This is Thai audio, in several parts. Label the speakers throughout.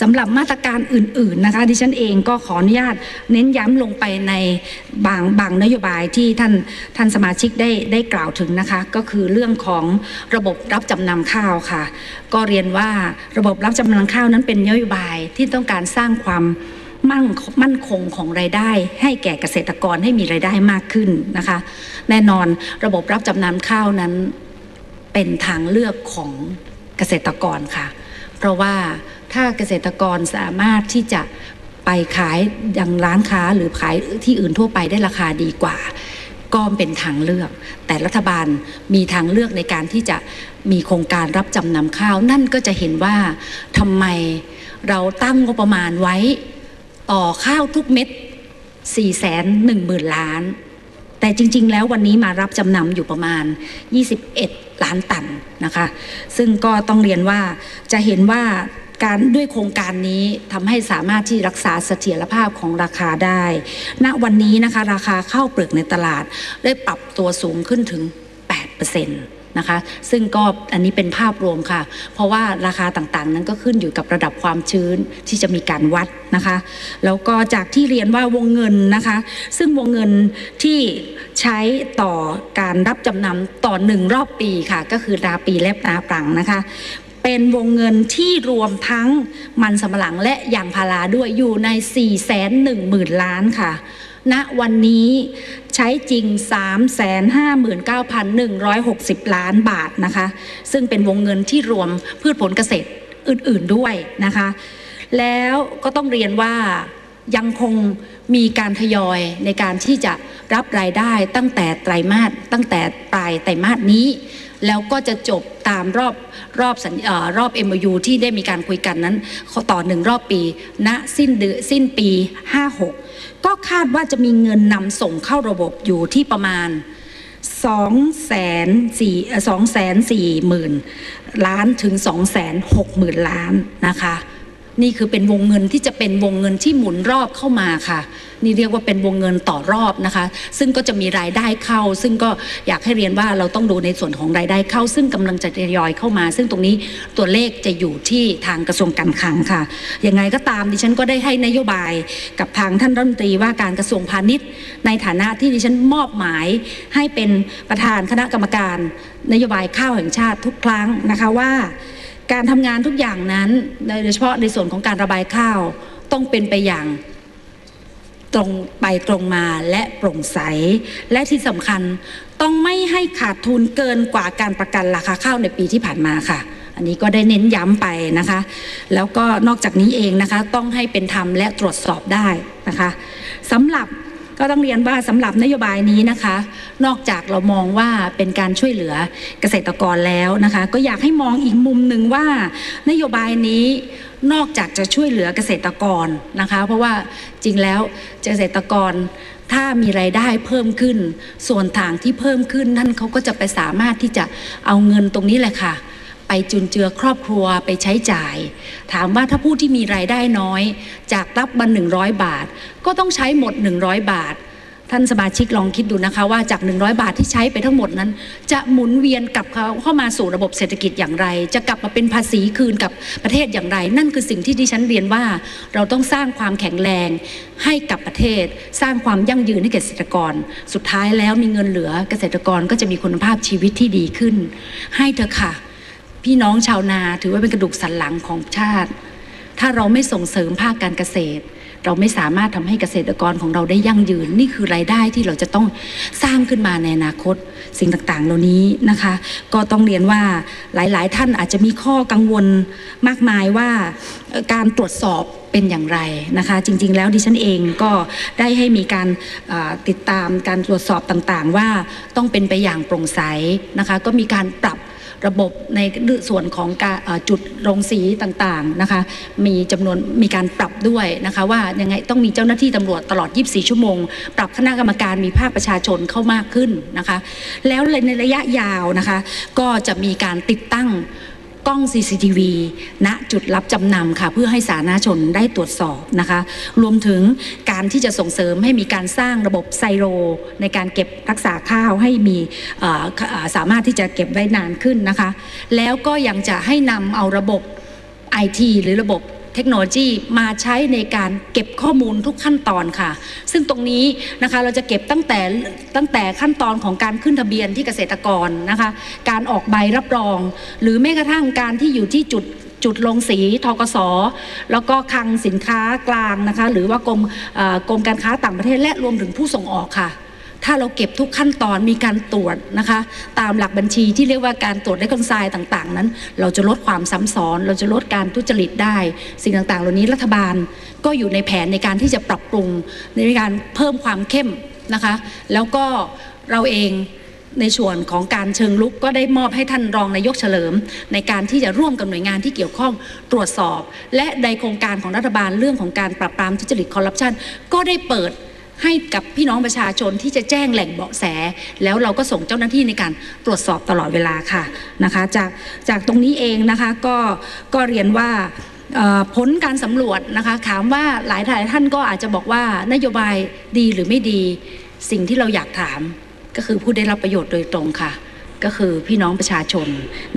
Speaker 1: สำหรับมาตรการอื่นๆนะคะดิฉันเองก็ขออนุญาตเน้นย้ำลงไปในบางบางนโยบายที่ท่านท่านสมาชิกได้ได้กล่าวถึงนะคะ ก็คือเรื่องของระบบรับจำนำข้าวค่ะ ก็เรียนว่าระบบรับจำนำข้าวนั้นเป็นนโยบายที่ต้องการสร้างความมั่งมั่นคงของรายได้ ให้แก่เกษตรกรให้มีรายได้มากขึ้นนะคะ แน่นอนระบบรับจำนำข้าวนั้นเป็นทางเลือกของเกษตรกรค่ะ เพราะว่า ถ้าเกษตรกรสามารถที่จะไปขายยังร้านค้าหรือขายที่อื่นทั่วไปได้ราคาดีกว่า ก็เป็นทางเลือก แต่รัฐบาลมีทางเลือกในการที่จะมีโครงการรับจำนำข้าว นั่นก็จะเห็นว่าทำไมเราตั้งงบประมาณไว้ต่อข้าวทุกเม็ด 4 1 0 0 0 0 ล้าน แต่จริง ๆ แล้ววันนี้มารับจำนำอยู่ประมาณ 21 ล้านตันนะคะ ซึ่งก็ต้องเรียนว่าจะเห็นว่า การด้วยโครงการนี้ทำให้สามารถที่รักษาเสถียรภาพของราคาได้ ณวันนี้นะคะราคาข้าวเปลือกในตลาด ได้ปรับตัวสูงขึ้นถึง 8%นะคะซึ่งก็อันนี้เป็นภาพรวมค่ะ เพราะว่าราคาต่างๆ นั้นก็ขึ้นอยู่กับระดับความชื้นที่จะมีการวัดนะคะ แล้วก็จากที่เรียนว่าวงเงินนะคะ ซึ่งวงเงินที่ใช้ต่อการรับจำนำต่อหนึ่งรอบปีค่ะ ก็คือราปีและนาปรังนะคะ เป็นวงเงินที่รวมทั้งมันสำปะหลังและยางพาราด้วยอยู่ใน 4 1 0 0 0 0 ล้านค่ะณวันนี้ใช้จริง 359,160 ล้านบาทนะคะ ซึ่งเป็นวงเงินที่รวมพืชผลเกษตรอื่นๆด้วยนะคะ แล้วก็ต้องเรียนว่ายังคงมีการทยอยในการที่จะรับรายได้ตั้งแต่ไตรมาสตั้งแต่ปลายไตรมาสนี้ แล้วก็จะจบตามรอบรอบสัญเออรอบ MOU ที่ได้มีการคุยกันนั้นต่อหนึ่งรอบปีณสิ้นเดือนสิ้นปี 56 ก็คาดว่าจะมีเงินนำส่งเข้าระบบอยู่ที่ประมาณ2แสนสี่สองแสนสี่หมื่นล้านถึง2แสนหกหมื่นล้านนะคะ นี่คือเป็นวงเงินที่จะเป็นวงเงินที่หมุนรอบเข้ามาค่ะ นี่เรียกว่าเป็นวงเงินต่อรอบนะคะ ซึ่งก็จะมีรายได้เข้า ซึ่งก็อยากให้เรียนว่าเราต้องดูในส่วนของรายได้เข้า ซึ่งกำลังจะทยอยเข้ามา ซึ่งตรงนี้ตัวเลขจะอยู่ที่ทางกระทรวงการคลังค่ะยังไงก็ตามดิฉันก็ได้ให้นโยบายกับทางท่านรัฐมนตรีว่าการกระทรวงพาณิชย์ ในฐานะที่ดิฉันมอบหมายให้เป็นประธานคณะกรรมการ นโยบายข้าวแห่งชาติทุกครั้งนะคะว่า การทำงานทุกอย่างนั้นโดยเฉพาะในส่วนของการระบายข้าวต้องเป็นไปอย่างตรงไปตรงมาและโปร่งใส และที่สำคัญต้องไม่ให้ขาดทุนเกินกว่าการประกันราคาข้าวในปีที่ผ่านมาค่ะ อันนี้ก็ได้เน้นย้ำไปนะคะ แล้วก็นอกจากนี้เองนะคะ ต้องให้เป็นธรรมและตรวจสอบได้นะคะสำหรับ ก็ต้องเรียนว่าสำหรับนโยบายนี้นะคะ นอกจากเรามองว่าเป็นการช่วยเหลือเกษตรกรแล้วนะคะ ก็อยากให้มองอีกมุมหนึ่งว่า นโยบายนี้นอกจากจะช่วยเหลือเกษตรกรนะคะ เพราะว่าจริงแล้วเกษตรกรถ้ามีรายได้เพิ่มขึ้น ส่วนทางที่เพิ่มขึ้นนั่นเขาก็จะไปสามารถที่จะเอาเงินตรงนี้แหละค่ะ ไปจุนเจือครอบครัวไปใช้จ่าย ถามว่าถ้าผู้ที่มีรายได้น้อย จากรับบันหนึ่งร้อยบาท ก็ต้องใช้หมด100บาท ท่านสมาชิกลองคิดดูนะคะ ว่าจาก 100 บาทที่ใช้ไปทั้งหมดนั้น จะหมุนเวียนกลับเข้ามาสู่ระบบเศรษฐกิจอย่างไร จะกลับมาเป็นภาษีคืนกับประเทศอย่างไร นั่นคือสิ่งที่ดิฉันเรียนว่า เราต้องสร้างความแข็งแรงให้กับประเทศ สร้างความยั่งยืนให้เกษตรกร สุดท้ายแล้วมีเงินเหลือเกษตรกรก็จะมีคุณภาพชีวิตที่ดีขึ้น ให้เถอะค่ะ พี่น้องชาวนาถือว่าเป็นกระดูกสันหลังของชาติ ถ้าเราไม่ส่งเสริมภาคการเกษตร เราไม่สามารถทำให้เกษตรกรของเราได้ยั่งยืน นี่คือรายได้ที่เราจะต้องสร้างขึ้นมาในอนาคต สิ่งต่างๆ เหล่านี้นะคะ ก็ต้องเรียนว่าหลายๆ ท่านอาจจะมีข้อกังวลมากมายว่าการตรวจสอบเป็นอย่างไรนะคะ จริง ๆ แล้วดิฉันเองก็ได้ให้มีการติดตามการตรวจสอบต่างๆ ว่าต้องเป็นไปอย่างโปร่งใสนะคะ ก็มีการปรับ ระบบในส่วนของจุดโรงสีต่างๆนะคะมีจำนวนมีการปรับด้วยนะคะว่ายังไงต้องมีเจ้าหน้าที่ตำรวจตลอด 24 ชั่วโมง ปรับคณะกรรมการมีภาคประชาชนเข้ามากขึ้นนะคะแล้วในระยะยาวนะคะก็จะมีการติดตั้ง กล้อง CCTV ณจุดรับจำนำค่ะเพื่อให้สาธารณชนได้ตรวจสอบนะคะ รวมถึงการที่จะส่งเสริมให้มีการสร้างระบบไซโร ในการเก็บรักษาข้าวให้มีสามารถที่จะเก็บไว้นานขึ้นนะคะ แล้วก็ยังจะให้นำเอาระบบ IT หรือระบบ เทคโนโลยีมาใช้ในการเก็บข้อมูลทุกขั้นตอนค่ะ ซึ่งตรงนี้นะคะเราจะเก็บตั้งแต่ตั้งแต่ขั้นตอนของการขึ้นทะเบียนที่เกษตรกรนะคะ การออกใบรับรอง หรือแม้กระทั่งการที่อยู่ที่จุดจุดลงสีทกสแล้วก็คลังสินค้ากลางนะคะ หรือว่ากรมกรมการค้าต่างประเทศและรวมถึงผู้ส่งออกค่ะ ถ้าเราเก็บทุกขั้นตอนมีการตรวจนะคะ ตามหลักบัญชีที่เรียกว่าการตรวจได้คอนไซน์ต่างๆ นั้น เราจะลดความซ้ำซ้อน เราจะลดการทุจริตได้ สิ่งต่างๆ เหล่านี้รัฐบาลก็อยู่ในแผนในการที่จะปรับปรุงในการเพิ่มความเข้มนะคะ แล้วก็เราเองในส่วนของการเชิงลุกก็ได้มอบให้ท่านรองนายกเฉลิม ในการที่จะร่วมกับหน่วยงานที่เกี่ยวข้องตรวจสอบ และในโครงการของรัฐบาลเรื่องของการปราบปรามทุจริตคอร์รัปชันก็ได้เปิด ให้กับพี่น้องประชาชนที่จะแจ้งแหล่งเบาะแส แล้วเราก็ส่งเจ้าหน้าที่ในการตรวจสอบตลอดเวลาค่ะนะคะ จากจากตรงนี้เองนะคะก็ก็เรียนว่าผลการสำรวจนะคะถามว่าหลายหลายท่านก็อาจจะบอกว่านโยบายดีหรือไม่ดีสิ่งที่เราอยากถามก็คือผู้ได้รับประโยชน์โดยตรงค่ะ ก็คือพี่น้องประชาชน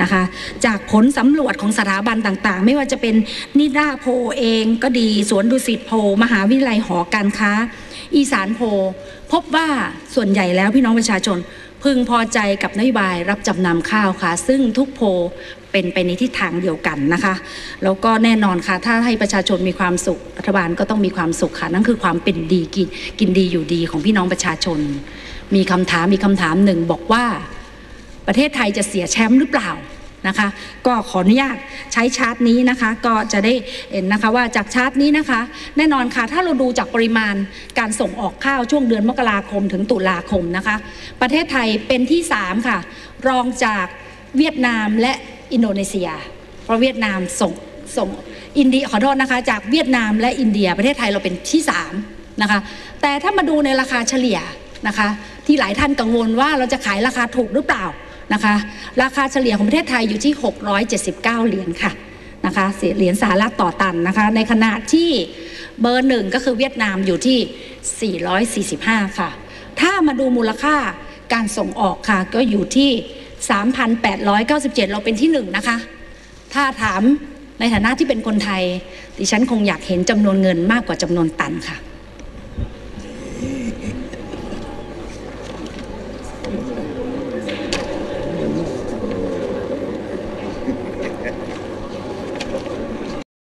Speaker 1: นะคะ จากผลสำรวจของสถาบันต่างๆ ไม่ว่าจะเป็นนิด้าโพเองก็ดีสวนดุสิตโพ มหาวิทยาลัยหอการค้า อีสานโพพบว่าส่วนใหญ่แล้วพี่น้องประชาชน พึงพอใจกับนโยบายรับจำนำข้าวค่ะ ซึ่งทุกโพเป็นไปในทิศทางเดียวกันนะคะ แล้วก็แน่นอนค่ะ ถ้าให้ประชาชนมีความสุขรัฐบาลก็ต้องมีความสุขค่ะ นั่นคือความเป็นดีกินกินดีอยู่ดีของพี่น้องประชาชน มีคำถามมีคำถามหนึ่งบอกว่า ประเทศไทยจะเสียแชมป์หรือเปล่า นะคะ ก็ขออนุญาตใช้ชาร์ตนี้นะคะ ก็จะได้เห็นนะคะว่าจากชาร์ตนี้นะคะ แน่นอนค่ะถ้าเราดูจากปริมาณการส่งออกข้าวช่วงเดือนมกราคมถึงตุลาคมนะคะ ประเทศไทยเป็นที่ 3 ค่ะ รองจากเวียดนามและอินโดนีเซีย เพราะเวียดนามส่งส่งอินเดียขอโทษนะคะ จากเวียดนามและอินเดีย ประเทศไทยเราเป็นที่3นะคะแต่ถ้ามาดูในราคาเฉลี่ยนะคะ ที่หลายท่านกังวลว่าเราจะขายราคาถูกหรือเปล่า นะคะ ราคาเฉลี่ยของประเทศไทยอยู่ที่ 679 เหรียญค่ะนะคะเหรียญสหรัฐต่อตันนะคะ ในขณะที่เบอร์หนึ่งก็คือเวียดนามอยู่ที่ 445 ค่ะ ถ้ามาดูมูลค่าการส่งออกค่ะ ก็อยู่ที่ 3,897 เราเป็นที่หนึ่งนะคะ ถ้าถามในฐานะที่เป็นคนไทย ดิฉันคงอยากเห็นจำนวนเงินมากกว่าจำนวนตันค่ะ